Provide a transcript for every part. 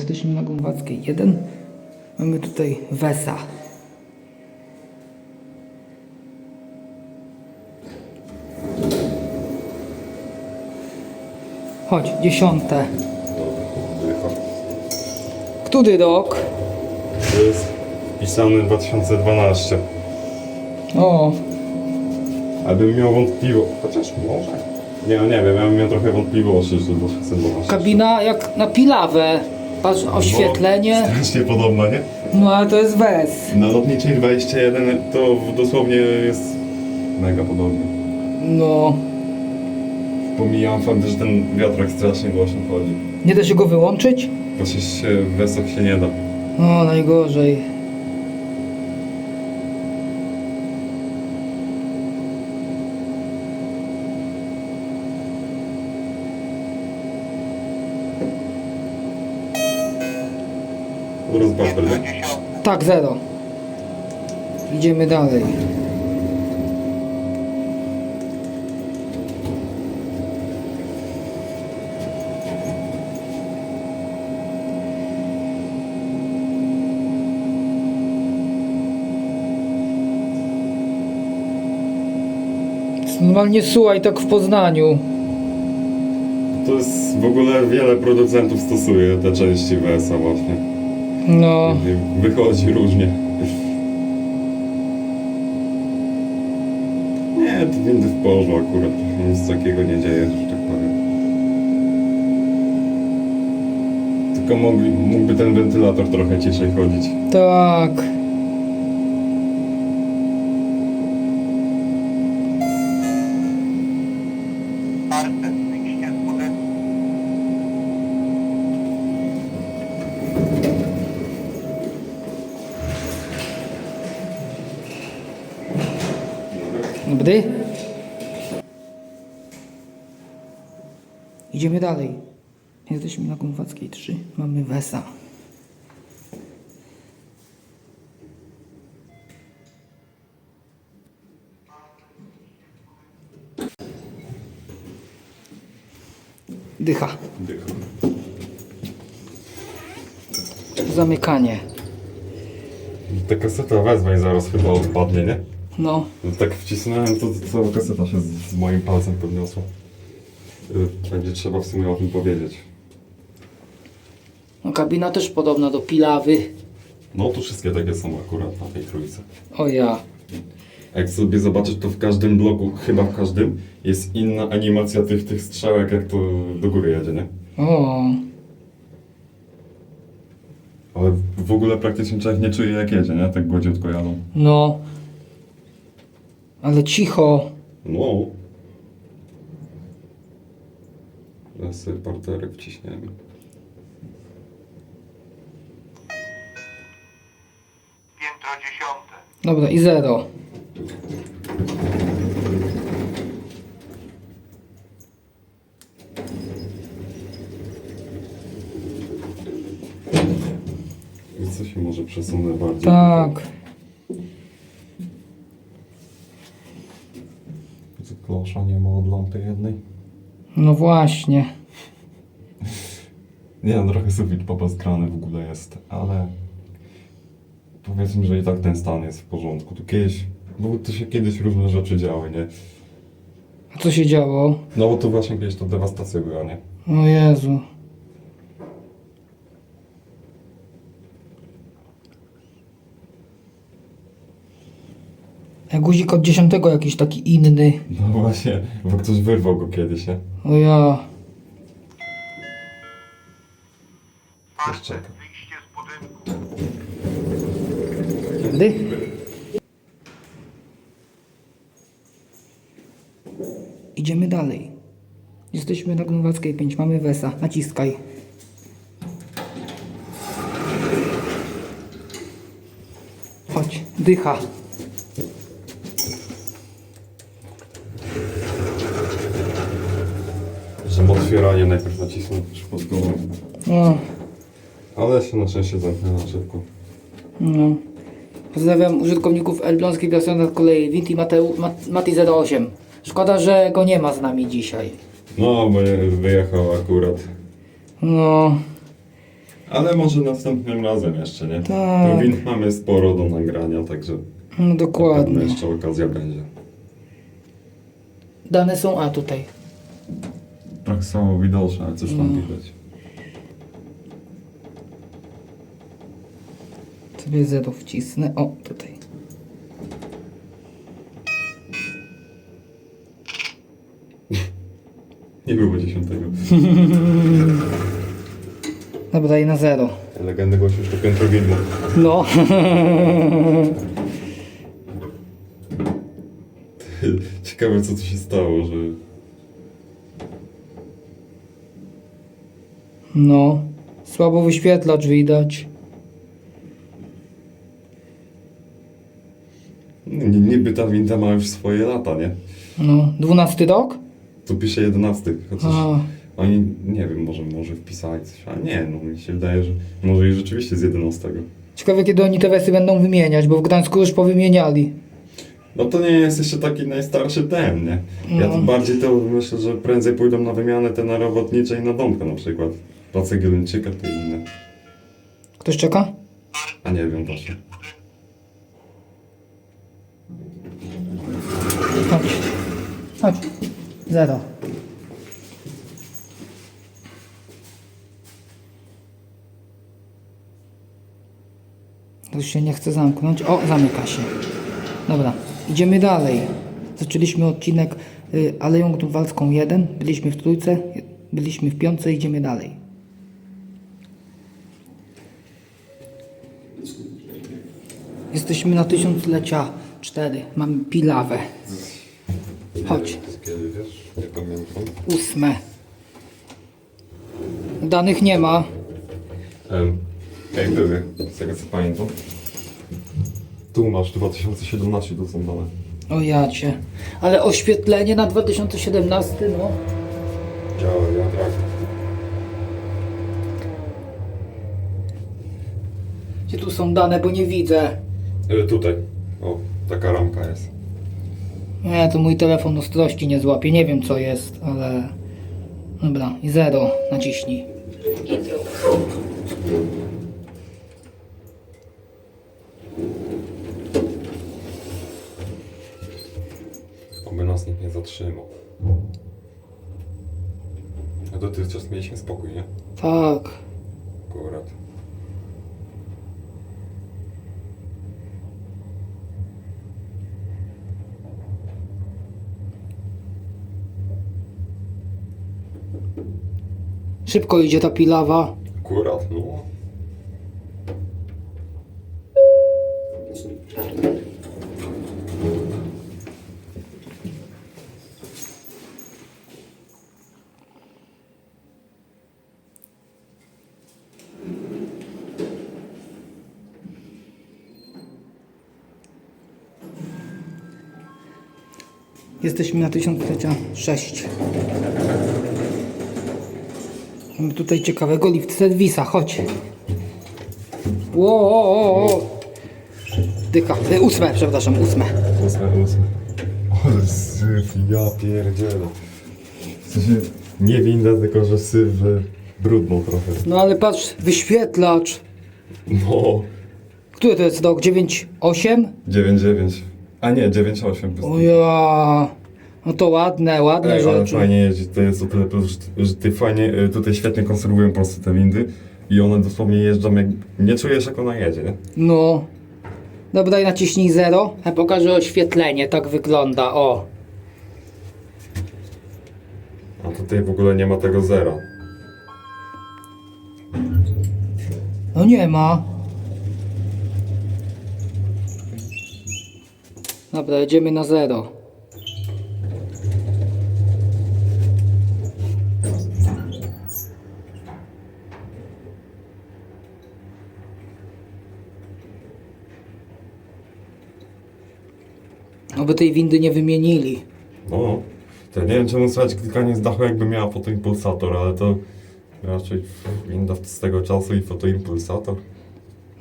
Jesteśmy na Głowackiej 1. Mamy tutaj Wesa. Chodź, dziesiąte. Który rok? To jest pisany 2012. O, Abym miał wątpliwość, chociaż może. Nie, no nie wiem, ja bym miał trochę wątpliwości, że 2012. kabina jak na pilawę. Patrz, oświetlenie. Strasznie podobna, nie? No ale to jest Wes. Na lotniczej 21 to dosłownie jest mega podobnie. No, Pomijam fakt, że ten wiatrak strasznie głośno chodzi. nie da się go wyłączyć? Właśnie się się nie da. No, najgorzej. Nie? Tak, zero. Idziemy dalej. Normalnie słuchaj tak w Poznaniu. To jest w ogóle wiele producentów stosuje te części WS-a właśnie. No, Wychodzi różnie. Nie, to windy w porządku akurat. Nic takiego nie dzieje, że tak powiem. Tylko mogli, mógłby ten wentylator trochę ciszej chodzić. tak. Dobry. Idziemy dalej. Jesteśmy na Gumwackiej 3. Mamy Wesa. Dycha. Zamykanie. Ta kaseta wezwa i zaraz chyba odpadnie, nie? No. No tak wcisnąłem, to cała kaseta się z, z moim palcem podniosła. Y, Będzie trzeba w sumie o tym powiedzieć. no. Kabina też podobna do pilawy. No tu wszystkie takie są akurat na tej trójce. O ja. Jak sobie zobaczysz, to w każdym bloku, chyba w każdym, jest inna animacja tych, tych strzałek, jak to do góry jedzie, nie? O. Ale w ogóle praktycznie człowiek nie czuje jak jedzie, nie? Tak gładziutko jadą. No. Ale cicho. No. Teraz sobie parterek wciśniemy. Piętro dziesiąte. Dobra, i zero. I co się może przesunę bardziej? Tak. Widzę, Klosza nie ma od lampy jednej. No właśnie. Nie no, trochę sufit popaskrany w ogóle jest, ale powiedzmy, że i tak ten stan jest w porządku. Tu kiedyś, bo to się kiedyś różne rzeczy działy, nie? A co się działo? No bo to właśnie kiedyś to dewastacja była, nie? O Jezu. Guzik od dziesiątego jakiś taki inny. No właśnie, bo ktoś wyrwał go kiedyś, nie? O ja. Budynku. Kiedy? Idziemy dalej. Jesteśmy na Grunwaldzkiej 5. Mamy Wesa. Naciskaj. Chodź. Dycha. Że otwieranie najpierw nacisnąć pod głową. O, Ale się na szczęście zamknęła szybko. no. Pozdrawiam użytkowników Elbląskiej Wiosny kolei Winti Mateu, Mat, Mati 08. Szkoda, że go nie ma z nami dzisiaj. No, bo wyjechał akurat. No. Ale może następnym razem jeszcze, nie? Tak. Wind mamy sporo do nagrania, także No dokładnie. pewno jeszcze okazja będzie. Dane są A tutaj. Tak samo widoczne, ale coś tam Mm. widać. Sobie zero wcisnę. O, tutaj. Nie było dziesiątego. Dobra, i na zero. Legendy głosił, że to piętro windy. No. Ciekawe co tu się stało, że... No. Słabo wyświetlacz widać. Ni- Niby ta winda ma już swoje lata, nie? No. Dwunasty rok? Tu pisze 11, chociaż A. oni, nie wiem, może, może wpisali coś, ale nie, no mi się wydaje, że może i rzeczywiście z 11. Ciekawe kiedy oni te wersy będą wymieniać, bo w Gdańsku już powymieniali. No to nie jest jeszcze taki najstarszy ten, nie? Ja No. bardziej to myślę, że prędzej pójdą na wymianę te na robotnicze i na domkę na przykład. Prace Gieleńczyka to inne. Ktoś czeka? A nie wiem właśnie. Chodź. Chodź. Zero. To już się nie chce zamknąć. O, zamyka się. Dobra, idziemy dalej. Zaczęliśmy odcinek y, Aleją Grunwaldzką 1. Byliśmy w trójce, byliśmy w piątce, idziemy dalej. Jesteśmy na tysiąclecia 4. Mamy pilawę. Chodź. Kiedy wiesz? Nie pamiętam. Ósme. Danych nie ma. Um, Ej, były, z tego co pamiętam. Tu masz 2017, to są dane. O jacie. Ale oświetlenie na 2017, no. Działa, wiatrak. Gdzie tu są dane, bo nie widzę. E, tutaj. O, taka ramka jest. Nie, to mój telefon ostrości nie złapie. Nie wiem co jest, ale... Dobra, i zero. Naciśnij. Oby nas nikt nie zatrzymał. A dotychczas mieliśmy spokój, nie? Tak. Akurat. Szybko idzie ta pilawa. Akurat, no. Jesteśmy na tysiąclecia 6. Mamy tutaj ciekawego lift serwisa. Chodź. Ło, o, o, o. Dycha. E, Ósme, przepraszam, ósme. Ósme, ósme. Ale syf, ja pierdzielę. W sensie, nie winda, tylko że syf, że brudno trochę. No ale patrz, wyświetlacz. No. Który to jest rok? 9, 8? 9,9. A nie, 9,8. O ja. No to ładne, ładne Ej, ale rzeczy. fajnie jeździć, to jest o tyle plus, że- że ty fajnie, y, tutaj świetnie konserwują po prostu te windy i one dosłownie jeżdżą jak, nie czujesz jak ona jedzie, nie? No. Dobra, i naciśnij 0. Ja pokażę oświetlenie, tak wygląda, o. A tutaj w ogóle nie ma tego zera. No nie ma. Dobra, jedziemy na 0. Oby tej windy nie wymienili. No, to nie wiem czemu słychać klikanie z dachu jakby miała fotoimpulsator, ale to raczej winda z tego czasu i fotoimpulsator.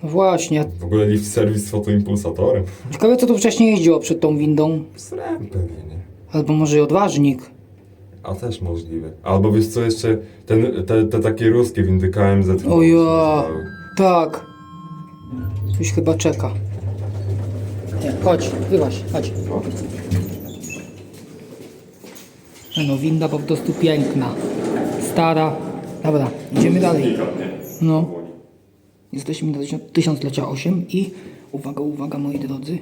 No właśnie. W ogóle lift serwis z fotoimpulsatorem. Ciekawe co tu wcześniej jeździło przed tą windą. Srem pewnie, nie? Albo może i odważnik. A też możliwe. Albo wiesz co jeszcze, ten, te, te takie ruskie windy KMZ. chyba O się ja, nazywały. tak. Coś chyba czeka. Nie, chodź, wyłaź, chodź. No. Winda po prostu piękna. Stara. Dobra, idziemy dalej. No. Jesteśmy tysiąc- tysiąclecia 8 i uwaga, uwaga moi drodzy.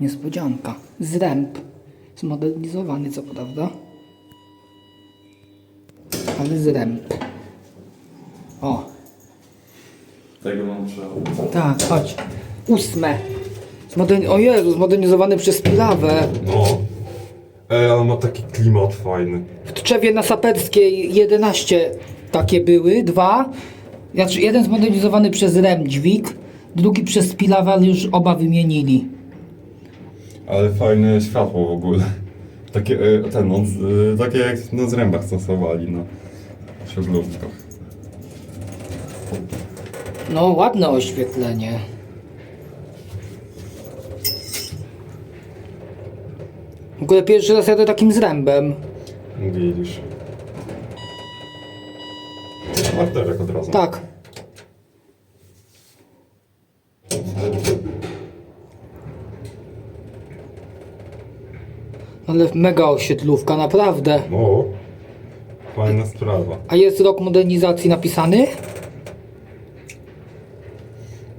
Niespodzianka. Zręb. Zmodernizowany co prawda. Ale zręb. O, Tego mam trzeba. tak, chodź. Ósme. Zmoderni- o Jezu, zmodernizowany przez Pilawę. No. Ej, ale ma taki klimat fajny. W Tczewie na Saperskiej 11 takie były, dwa. Znaczy jeden zmodernizowany przez Remdźwig, drugi przez Pilawę, ale już oba wymienili. Ale fajne światło w ogóle. Takie, e, ten, no, z- e, takie jak na zrębach stosowali na siodłówkach. No, ładne oświetlenie. W ogóle pierwszy raz jadę takim zrębem. Widzisz. Marterek od razu. Tak. Ale mega osiedlówka, naprawdę. No. Fajna sprawa. A jest rok modernizacji napisany?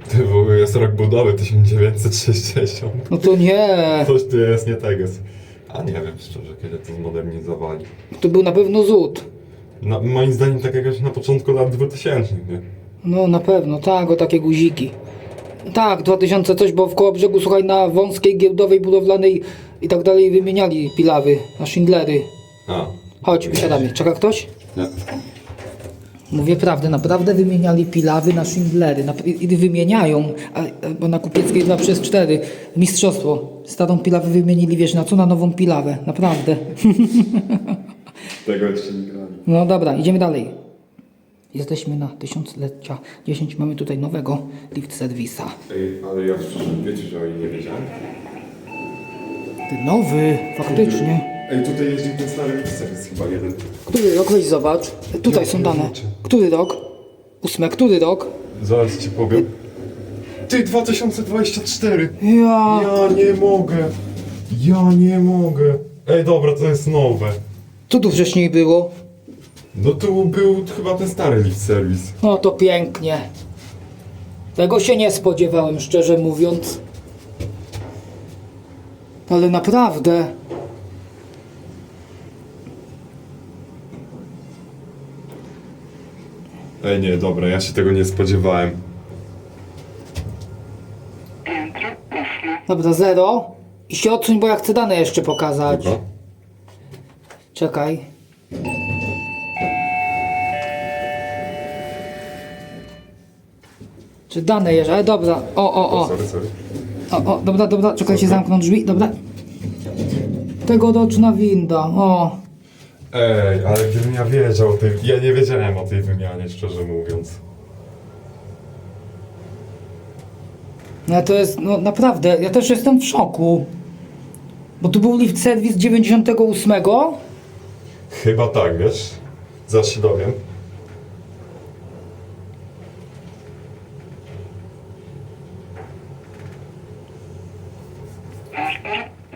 Ty w ogóle jest rok budowy 1960. No to nie. Coś tu jest nie tego. A nie wiem szczerze, kiedy to zmodernizowali. To był na pewno zód. Na, moim zdaniem tak jakoś na początku lat 2000, nie? No na pewno, tak, o takie guziki. Tak, 2000 coś, bo w koło brzegu, słuchaj, na wąskiej, giełdowej, budowlanej i tak dalej wymieniali pilawy na Schindlery. A. Chodź, wysiadamy. Czeka ktoś? Nie. Mówię prawdę, naprawdę wymieniali pilawy na Schindlery. Na, i, I wymieniają, a, bo na Kupieckiej 2 przez 4 mistrzostwo. Starą pilawę wymienili, wiesz, na co? Na nową pilawę. Naprawdę. Tego jeszcze nie grali. No dobra, idziemy dalej. Jesteśmy na tysiąclecia 10. Mamy tutaj nowego lift serwisa. Ej, ale ja szczerze, wiecie, że o niej nie wiedziałem? Ty nowy, faktycznie. Ej, tutaj jeździł ten stary jest chyba jeden. Który rok? Weź zobacz. Tutaj są dane. Który rok? Ósme, który rok? Zaraz ci powiem. Ty, 2024! Ja. Ja nie mogę. Ja nie mogę. Ej, dobra, to jest nowe. Co tu wcześniej było? No tu był chyba ten stary lift service. No to pięknie. Tego się nie spodziewałem, szczerze mówiąc. Ale naprawdę. Ej, nie, dobra, ja się tego nie spodziewałem. Dobra, zero. I się odsuń, bo ja chcę dane jeszcze pokazać. Dobra. Czekaj. Czy dane jeszcze? Ale dobra. O, o, o. Sorry, sorry. O, o, dobra, dobra, czekajcie, zamknął drzwi, dobra. Tegoroczna winda, o. Ej, ale gdybym ja wiedział o tej... Ja nie wiedziałem o tej wymianie, szczerze mówiąc. No to jest, no naprawdę, ja też jestem w szoku. Bo tu był lift serwis 98. Chyba tak, wiesz? Zaraz się dowiem.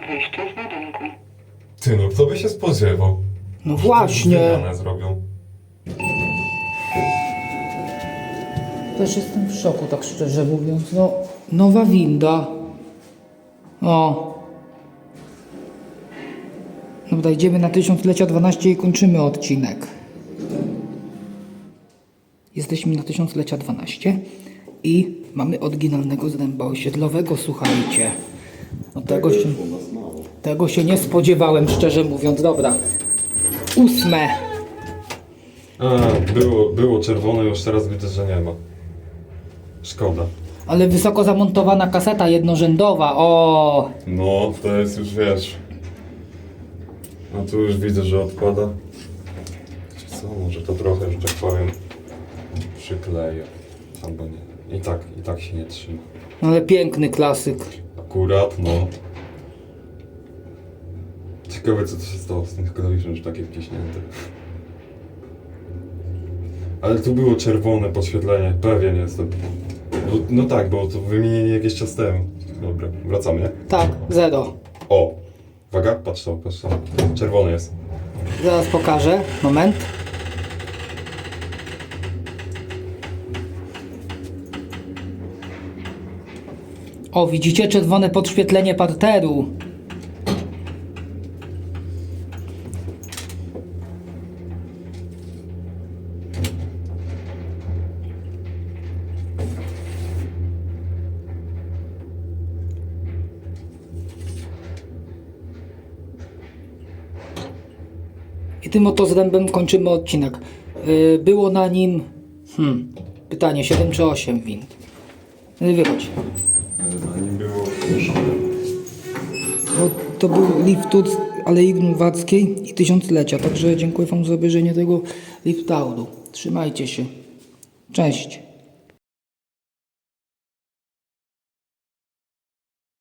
Wyjście z budynku. Ty, no kto by się spodziewał? No właśnie. Wymianę zrobią. Też jestem w szoku, tak szczerze mówiąc. No, nowa winda. O. Dobra, idziemy na tysiąclecia 12 i kończymy odcinek. Jesteśmy na tysiąclecia 12 i mamy oryginalnego zręba osiedlowego, słuchajcie. No tego się, tego się nie spodziewałem, szczerze mówiąc. Dobra. Ósme. A, było, było czerwone, już teraz widzę, że nie ma. Szkoda. Ale wysoko zamontowana kaseta jednorzędowa. O, No, to jest już, wiesz... No tu już widzę, że odpada. Co, może to trochę, że tak powiem, przykleję. Albo nie. I tak, i tak się nie trzyma. ale piękny klasyk. Akurat, no. Ciekawe co to się stało z tym klawiszem, że takie wciśnięte. Ale tu było czerwone podświetlenie, pewien jestem. Bo, no tak, było to wymienienie jakieś czas temu. Dobra, wracamy, nie? Tak, zero. O! Uwaga, patrz to, patrz to. Czerwony jest. Zaraz pokażę. Moment. O, widzicie czerwone podświetlenie parteru. I tym oto zrębem kończymy odcinek. Yy, Było na nim. Hmm, pytanie 7 czy 8 win. Yy, Wychodź. Na nim było... Bo to był lift tour z Alei Grunwaldzkiej i tysiąclecia. Także dziękuję Wam za obejrzenie tego lift touru. Trzymajcie się. Cześć.